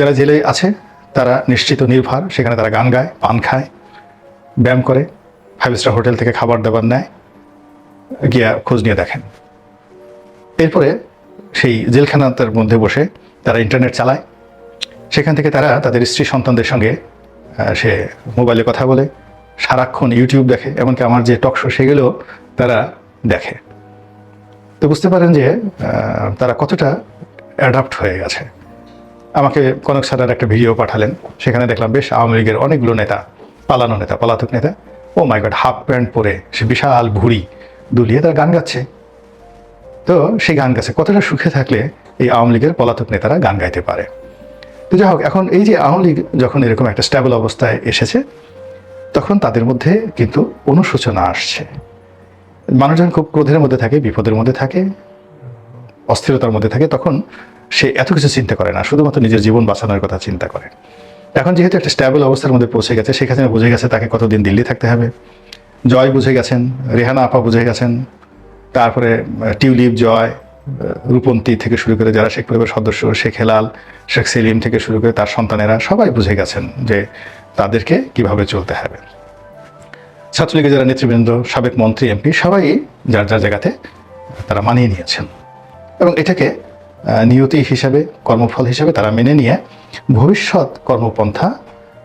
যারা জেলে আছে, তারা নিশ্চিত নির্ভর। সেখানে তারা গান গায়, পান খায়, ব্যায়াম করে ফাইভ স্টার হোটেল থেকে খাবার দাবার নেয়, গিয়া খোঁজ নিয়ে দেখেন। এরপরে সেই জেলখানার মধ্যে বসে তারা ইন্টারনেট চালায়। সেখান থেকে তারা তাদের স্ত্রী সন্তানদের সঙ্গে সে মোবাইলে কথা বলে, সারাক্ষণ ইউটিউব দেখে, এমনকি আমার যে টক শো সেগুলো তারা দেখে। তো বুঝতে পারেন যে তারা কতটা অ্যাডাপ্ট হয়ে গেছে। আমাকে কনক স্যারের একটা ভিডিও পাঠালেন। সেখানে দেখলাম বেশ আওয়ামী লীগের অনেকগুলো নেতা, পালানো নেতা, পলাতক নেতা। Oh my god, half pant পরে সে বিশাল ভুড়ি দুলিয়ে তার গান গাচ্ছে। তো সেই গান গাছে কতটা সুখে থাকলে এই আওয়ামী লীগের পলাতক নেতারা গান গাইতে পারে। তো যাই হোক, এখন এই যে আওয়ামী লীগ যখন এরকম একটা স্ট্যাবল অবস্থায় এসেছে, তখন তাদের মধ্যে কিন্তু অনুশোচনা আসছে। মানুষজন খুব ক্রোধের মধ্যে থাকে, বিপদের মধ্যে থাকে, অস্থিরতার মধ্যে থাকে। তখন সে এত কিছু চিন্তা করে না, শুধুমাত্র নিজের জীবন বাঁচানোর কথা চিন্তা করে। এখন যেহেতু একটা স্ট্যাবল অবস্থার মধ্যে পৌঁছে গেছে সেখানে বুঝে গেছে তাকে কতদিন দিল্লি থাকতে হবে। জয় বুঝে গেছেন, রেহানা আপা বুঝে গেছেন, তারপরে টিউলিপ, জয় রূপন্তী থেকে শুরু করে যারা শেখ পরিবারের সদস্য, শেখ হেলাল, শেখ সেলিম থেকে শুরু করে তার সন্তানেরা সবাই বুঝে গেছেন যে তাদেরকে কীভাবে চলতে হবে। ছাত্রলীগের যারা নেতৃবৃন্দ, সাবেক মন্ত্রী, এমপি, সবাই যার যার জায়গাতে তারা মানিয়ে নিয়েছেন। এবং এটাকে নিয়তি হিসাবে, কর্মফল হিসাবে তারা মেনে নিয়ে ভবিষ্যৎ কর্মপন্থা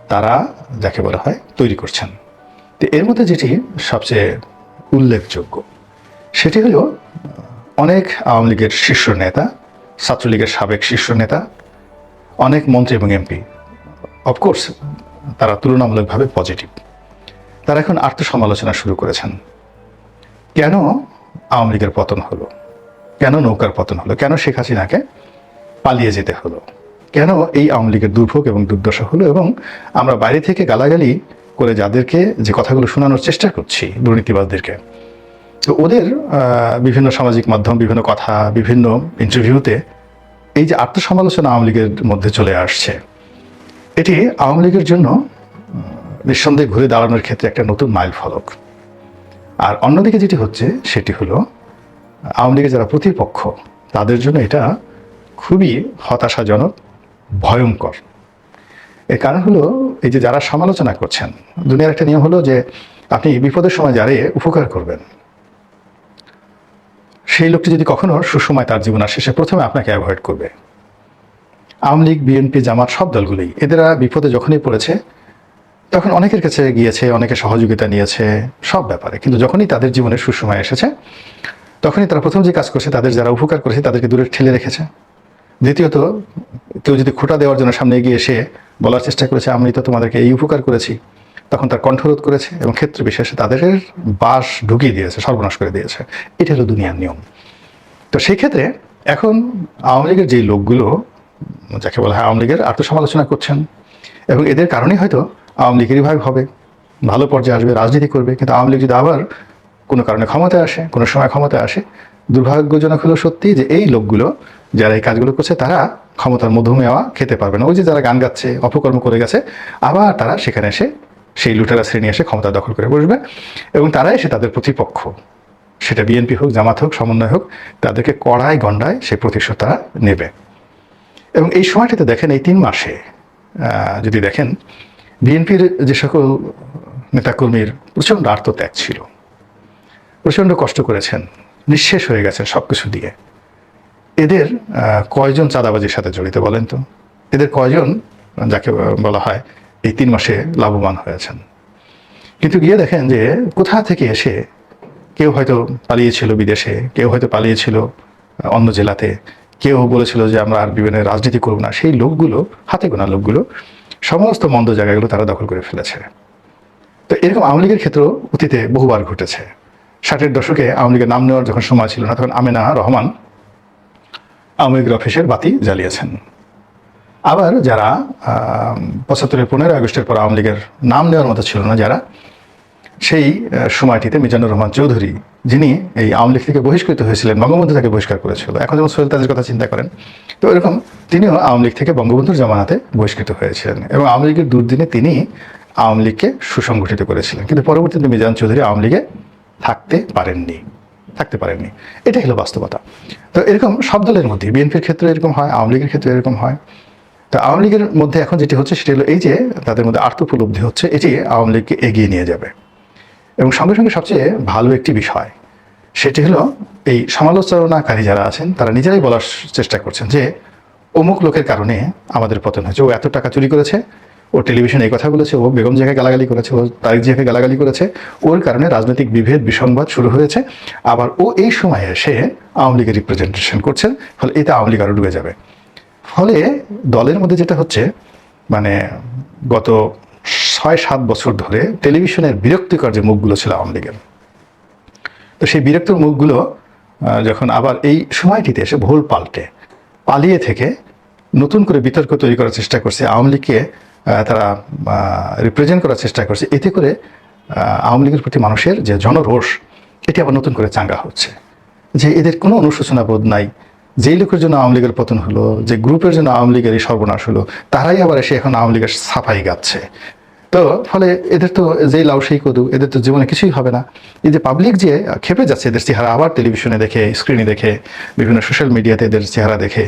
তারা, যাকে বলা হয়, তৈরি করছেন। তো এর মধ্যে যেটি সবচেয়ে উল্লেখযোগ্য, সেটি হলো, অনেক আওয়ামী লীগের শীর্ষ নেতা, ছাত্রলীগের সাবেক শীর্ষ নেতা, অনেক মন্ত্রী এবং এমপি অফকোর্স তারা তুলনামূলকভাবে পজিটিভ তারা এখন আত্মসমালোচনা শুরু করেছেন। কেন আওয়ামী লীগের পতন হলো? কেন নৌকার পতন হলো? কেন শেখ হাসিনাকে পালিয়ে যেতে হলো? কেন এই আওয়ামী লীগের দুর্ভোগ এবং দুর্দশা হলো? এবং আমরা বাইরে থেকে গালাগালি করে যাদেরকে যে কথাগুলো শোনানোর চেষ্টা করছি দুর্নীতিবাদদেরকে তো ওদের বিভিন্ন সামাজিক মাধ্যম, বিভিন্ন কথা, বিভিন্ন ইন্টারভিউতে এই যে আত্মসমালোচনা আওয়ামী লীগের মধ্যে চলে আসছে, এটি আওয়ামী লীগের জন্য নিঃসন্দেহে ঘুরে দাঁড়ানোর ক্ষেত্রে একটা নতুন মাইল ফলক আর অন্যদিকে যেটি হচ্ছে, সেটি হলো আওয়ামী লীগের যারা প্রতিপক্ষ, তাদের জন্য এটা খুবই হতাশাজনক, ভয়ঙ্কর। এর কারণ হলো, এই যে যারা সমালোচনা করছেন, দুনিয়ার একটা নিয়ম হলো যে আপনি বিপদের সময় যারে উপকার করবেন। সেই লোকটি যদি কখনো সুসময় তার জীবন আসে, সে প্রথমে আপনাকে অ্যাভয়েড করবে। আওয়ামী লীগ, বিএনপি, জামাত, সব দলগুলোই, এদেরা বিপদে যখনই পড়েছে, তখন অনেকের কাছে গিয়েছে, অনেকে সহযোগিতা নিয়েছে, সব ব্যাপারে। কিন্তু যখনই তাদের জীবনে সুসময় এসেছে তখনই তারা প্রথম যে কাজ করছে, তাদের যারা উপকার করেছে, তাদেরকে দূরে ঠেলে রেখেছে। দ্বিতীয়ত, কেউ যদি খোটা দেওয়ার জন্য সামনে এগিয়ে এসে বলার চেষ্টা করেছে, আমি তো তোমাদেরকে এই উপকার করেছি। তখন তার কণ্ঠরোধ করেছে এবং ক্ষেত্র বিশেষে তাদের বাস ঢুকিয়ে দিয়েছে, সর্বনাশ করে দিয়েছে। এটা হলো দুনিয়ার নিয়ম। তো সেই ক্ষেত্রে এখন আওয়ামী লীগের যে লোকগুলো, যাকে বলা হয় আওয়ামী লীগের, আত্মসমালোচনা করছেন এবং এদের কারণেই হয়তো আওয়ামী লীগেরই ভাগ হবে। ভালো পর্যায়ে আসবে, রাজনীতি করবে, কিন্তু আওয়ামী লীগ যদি আবার কোনো কারণে ক্ষমতায় আসে, কোনো সময় ক্ষমতায় আসে। দুর্ভাগ্যজনক হলো সত্যি যে এই লোকগুলো, যারা এই কাজগুলো করছে, তারা ক্ষমতার মধুমেওয়া খেতে পারবে না। ওই যে যারা গান গাচ্ছে, অপকর্ম করে গেছে, আবার তারা সেখানে এসে সেই লুটেরা শ্রেণি এসে ক্ষমতা দখল করে বসবে এবং তারা এসে তাদের প্রতিপক্ষ। সেটা বিএনপি হোক, জামাত হোক, সমন্বয় হোক, তাদেরকে কড়ায় গণ্ডায় সেই প্রতিশোধ তারা নেবে। এবং এই সময়টিতে দেখেন, এই তিন মাসে যদি দেখেন, বিএনপির যে সকল নেতাকর্মীর প্রচণ্ড আত্মত্যাগ ছিল। প্রচণ্ড কষ্ট করেছেন, নিঃশেষ হয়ে গেছেন সব কিছু দিয়ে। এদের কয়জন চাঁদাবাজির সাথে জড়িত বলেন তো? এদের কয়জন, যাকে বলা হয়, এই তিন মাসে লাভবান হয়েছেন? কিন্তু গিয়ে দেখেন যে কোথা থেকে এসে কেউ হয়তো পালিয়েছিল বিদেশে, কেউ হয়তো পালিয়েছিল অন্য জেলাতে, কেউ বলেছিল যে আমরা আর বিভিন্ন রাজনীতি করব না। সেই লোকগুলো, হাতে গোনা লোকগুলো, সমস্ত মন্দ জায়গাগুলো তারা দখল করে ফেলেছে। তো এরকম আওয়ামী লীগের ক্ষেত্রেও অতীতে বহুবার ঘটেছে। ষাটের দশকে আওয়ামী লীগের নাম নেওয়ার যখন সময় ছিল না, তখন আমেনা রহমান আওয়ামী লীগের অফিসের বাতি জ্বালিয়েছেন। আবার যারা পঁচাত্তরের পনেরো আগস্টের পর আওয়ামী লীগের নাম নেওয়ার মতো ছিল না যারা, সেই সময়টিতে মিজানুর রহমান চৌধুরী, যিনি এই আওয়ামী লীগ থেকে বহিষ্কৃত হয়েছিলেন বঙ্গবন্ধু তাকে বহিষ্কার করেছিল। এখন যেমন সোহেল তাদের কথা চিন্তা করেন, তো এরকম তিনিও আওয়ামী লীগ থেকে বঙ্গবন্ধুর জামানাতে বহিষ্কৃত হয়েছিলেন এবং আওয়ামী লীগের দুর্দিনে তিনি আওয়ামী লীগকে সুসংগঠিত করেছিলেন। কিন্তু পরবর্তীতে মিজান চৌধুরী আওয়ামী লীগে থাকতে পারেননি থাকতে পারেননি। এটাই হলো বাস্তবতা। তো এরকম সব দলের মধ্যে বিএনপির ক্ষেত্রে এরকম হয়, আওয়ামী লীগের ক্ষেত্রে এরকম হয়। তো আওয়ামী লীগের মধ্যে এখন যেটি হচ্ছে, সেটি হলো এই যে, তাদের মধ্যে আত্মোপলব্ধি হচ্ছে, এটি আওয়ামী লীগকে এগিয়ে নিয়ে যাবে। এবং সঙ্গে সঙ্গে সবচেয়ে ভালো একটি বিষয়, সেটি হলো এই সমালোচনাকারী যারা আছেন, তারা নিজেরাই বলার চেষ্টা করছেন যে, অমুক লোকের কারণে আমাদের পতন হয়েছে। ও এত টাকা চুরি করেছে ও টেলিভিশনে এই কথা বলেছে ও বেগম জায়গায় গালাগালি করেছে, ও তারিক জিয়াকে গালাগালি করেছে, ওর কারণে রাজনৈতিক বিভেদ, বিসংবাদ শুরু হয়েছে। আবার ও এই সময়ে এসে আওয়ামী লীগের রিপ্রেজেন্টেশন করছেন ফলে এতে আওয়ামী লীগ আরও ডুবে যাবে। ফলে দলের মধ্যে যেটা হচ্ছে মানে গত ছয় সাত বছর ধরে টেলিভিশনের বিরক্তিকর যে মুখগুলো ছিল আওয়ামী লীগের, তো সেই বিরক্ত মুখগুলো যখন আবার এই সময়টিতে এসে ভুল পাল্টে, পালিয়ে থেকে নতুন করে বিতর্ক তৈরি করার চেষ্টা করছে আওয়ামী লীগকে তারা রিপ্রেজেন্ট করার চেষ্টা করছে। এতে করে আওয়ামী লীগের প্রতি মানুষের যে জনরোষ, এটি আবার নতুন করে চাঙ্গা হচ্ছে। যে এদের কোনো অনুশোচনা বোধ নাই, যেই লোকের জন্য আওয়ামী লীগের পতন হলো, যে গ্রুপের জন্য আওয়ামী লীগের এই সর্বনাশ হলো, তারাই আবার এসে এখন আওয়ামী লীগের সাফাই গাচ্ছে। তো ফলে এদের তো যেই লাউ সেই কদু, এদের তো জীবনে কিছুই হবে না। এই যে পাবলিক যে খেপে যাচ্ছে এদের চেহারা, আবার টেলিভিশনে দেখে স্ক্রিনে দেখে, বিভিন্ন সোশ্যাল মিডিয়াতে এদের চেহারা দেখে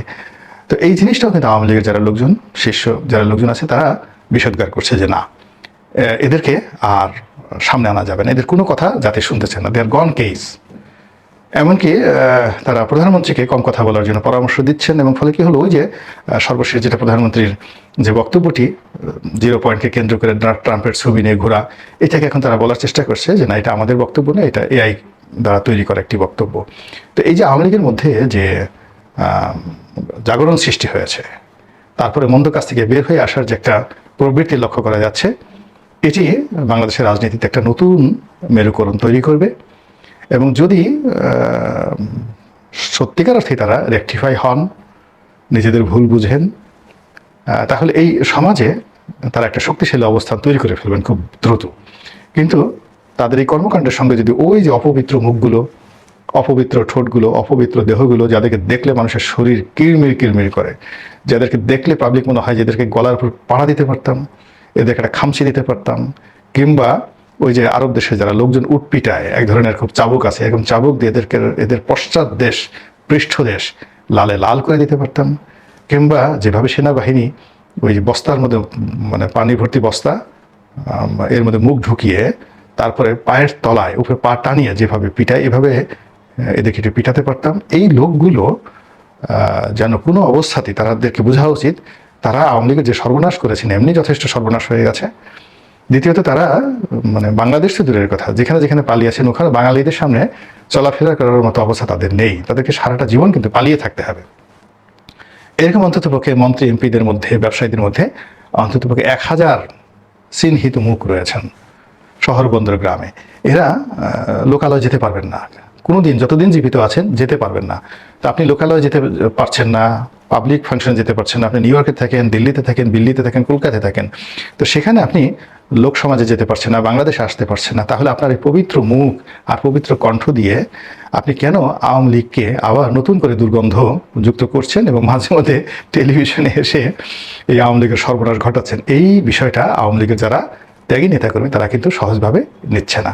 তো এই জিনিসটাও কিন্তু আওয়ামী লীগের যারা লোকজন, শীর্ষ যারা লোকজন আছে, তারা বিষোদ্গার করছে যে না এদেরকে আর সামনে আনা যাবে না। এদের কোনো কথা যাতে শুনতেছে না। দে আর গন কেস এমনকি তারা প্রধানমন্ত্রীকে কম কথা বলার জন্য পরামর্শ দিচ্ছেন এবং ফলে কি হলো, ওই যে সর্বশেষ যেটা প্রধানমন্ত্রীর যে বক্তব্যটি জিরো পয়েন্টকে কেন্দ্র করে ট্রাম্পের ছবি নিয়ে ঘোরা, এটাকে এখন তারা বলার চেষ্টা করছে যে না, এটা আমাদের বক্তব্য না, এটা এআই দ্বারা তৈরি করা একটি বক্তব্য। তো এই যে আওয়ামী লীগের মধ্যে যে জাগরণ সৃষ্টি হয়েছে। তারপরে মন্দ কাছ থেকে বের হয়ে আসার যে একটা প্রবৃত্তি লক্ষ্য করা যাচ্ছে, এটি বাংলাদেশের রাজনীতিতে একটা নতুন মেরুকরণ তৈরি করবে এবং যদি সত্যিকার অর্থে তারা রেকটিফাই হন, নিজেদের ভুল বুঝেন তাহলে এই সমাজে তারা একটা শক্তিশালী অবস্থান তৈরি করে ফেলবেন খুব দ্রুত। কিন্তু তাদের এই কর্মকাণ্ডের সঙ্গে যদি ওই যে অপবিত্র মুখগুলো অপবিত্র ঠোঁটগুলো, অপবিত্র দেহগুলো যাদেরকে দেখলে মানুষের শরীর কিরমির কিরমির করে। যাদেরকে দেখলে পাবলিক মনে হয় যে এদেরকে গলার উপর পাড়া দিতে পারতাম, এদেরকে একটা খামচি দিতে পারতাম, কিংবা ওই যে আরব দেশে যারা লোকজন উটপিটায় এক ধরনের খুব চাবুক আছে, এরকম চাবুক দিয়ে এদেরকে, এদের পশ্চাৎ দেশ, পৃষ্ঠ দেশ, লালে লাল করে দিতে পারতাম, কিংবা যেভাবে সেনাবাহিনী ওই বস্তার মধ্যে মানে পানি ভর্তি বস্তা এর মধ্যে মুখ ঢুকিয়ে, তারপরে পায়ের তলায়, উপরে পা টানিয়ে যেভাবে পিটায়, এভাবে এদেরকে একটু পিটাতে পারতাম। এই লোকগুলো যেন কোনো অবস্থাতেই তাদেরকে বোঝা উচিত, তারা আওয়ামী লীগের যে সর্বনাশ করেছেন, এমনি যথেষ্ট সর্বনাশ হয়ে গেছে। দ্বিতীয়ত তারা মানে বাংলাদেশ তো দূরের কথা, যেখানে যেখানে পালিয়েছেন ওখানে বাঙালিদের সামনে চলাফেরা করার মতো অবস্থা তাদের নেই। তাদেরকে সারাটা জীবন কিন্তু পালিয়ে থাকতে হবে। এরকম অন্তত পক্ষে মন্ত্রী, এমপিদের মধ্যে, ব্যবসায়ীদের মধ্যে অন্তত পক্ষে এক হাজার চিহ্নিত মুখ রয়েছেন শহর বন্দর গ্রামে। এরা লোকালয় যেতে পারবেন না। কোনোদিন যতদিন জীবিত আছেন যেতে পারবেন না। তো আপনি লোকালয়ে যেতে পারছেন না পাবলিক ফাংশনে যেতে পারছেন না, আপনি নিউ ইয়র্কে থাকেন, দিল্লিতে থাকেন দিল্লিতে থাকেন, কলকাতায় থাকেন। তো সেখানে আপনি লোক সমাজে যেতে পারছেন না, বাংলাদেশে আসতে পারছেন না। তাহলে আপনার এই পবিত্র মুখ আর পবিত্র কণ্ঠ দিয়ে আপনি কেন আওয়ামী লীগকে আবার নতুন করে দুর্গন্ধ যুক্ত করছেন এবং মাঝে মধ্যে টেলিভিশনে এসে এই আওয়ামী লীগের সর্বনাশ ঘটাচ্ছেন? এই বিষয়টা আওয়ামী লীগের যারা ত্যাগী নেতাকর্মী, তারা কিন্তু সহজভাবে নিচ্ছে না।